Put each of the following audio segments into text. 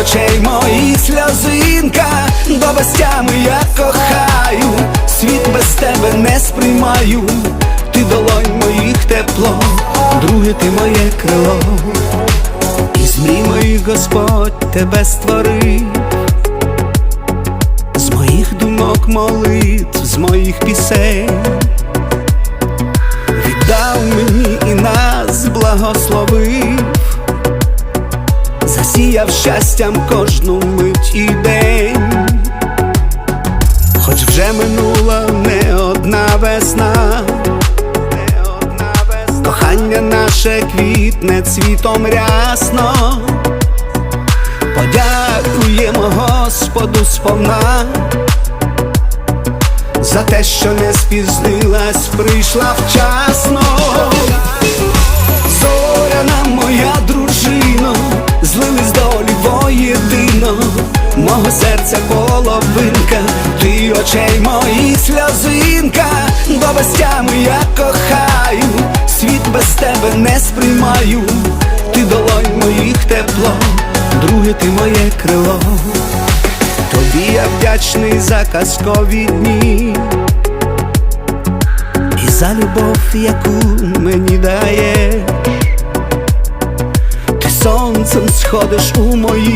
очей моїх сльозинка, до безтями я кохаю, світ без тебе не сприймаю, ти долонь моїх тепло, друге ти моє крило, із мрій моїх Господь тебе створив. З моїх думок молитв, з моїх пісень. Віддав мені і нас благословив, засіяв щастям кожну мить і день, хоч вже минула не одна весна, не одна весна, кохання наше квітне цвітом рясно. Подякуємо Господу сповна за те, що не спізнилась, прийшла вчасно. Очей моїх сльозинка, до безтями я кохаю, світ без тебе не сприймаю, ти долонь моїх тепло, друге ти моє крило. Тобі я вдячний за казкові дні і за любов, яку мені даєш. Ти сонцем сходиш у моїй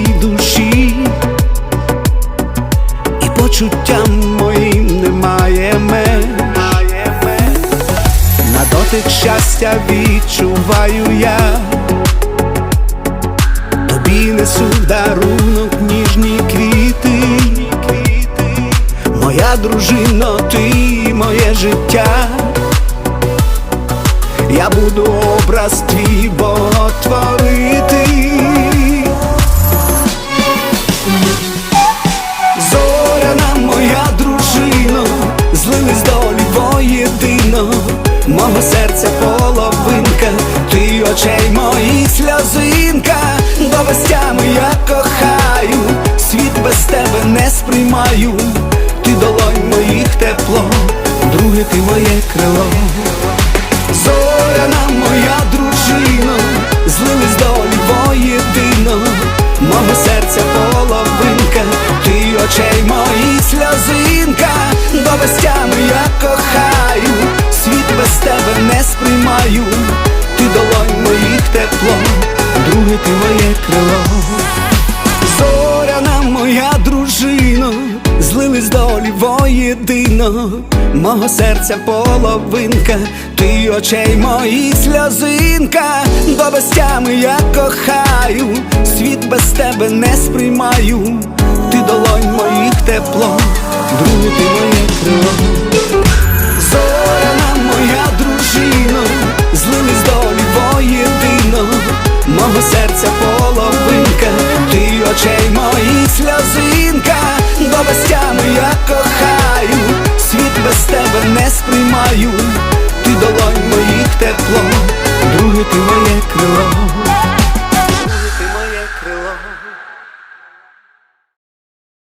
почуттям моїм немає меж. На дотик щастя відчуваю я. Тобі несу в дарунок ніжні квіти, моя дружина, ти моє життя. Я буду образ твій боготворити. Зоряна воєдино, мого серця половинка, ти очей моїх сльозинка, до вестями я кохаю, світ без тебе не сприймаю, ти долонь моїх тепло, друге ти моє крило. Не сприймаю, ти долонь моїх тепло, друге ти моє крило. Зоряна моя дружина, злились долі воєдино, мого серця половинка, ти очей моїх сльозинка, до безтями я кохаю, світ без тебе не сприймаю, ти долонь моїх тепло, сприймаю, ти долонь моїх тепло, друге ти моє крило.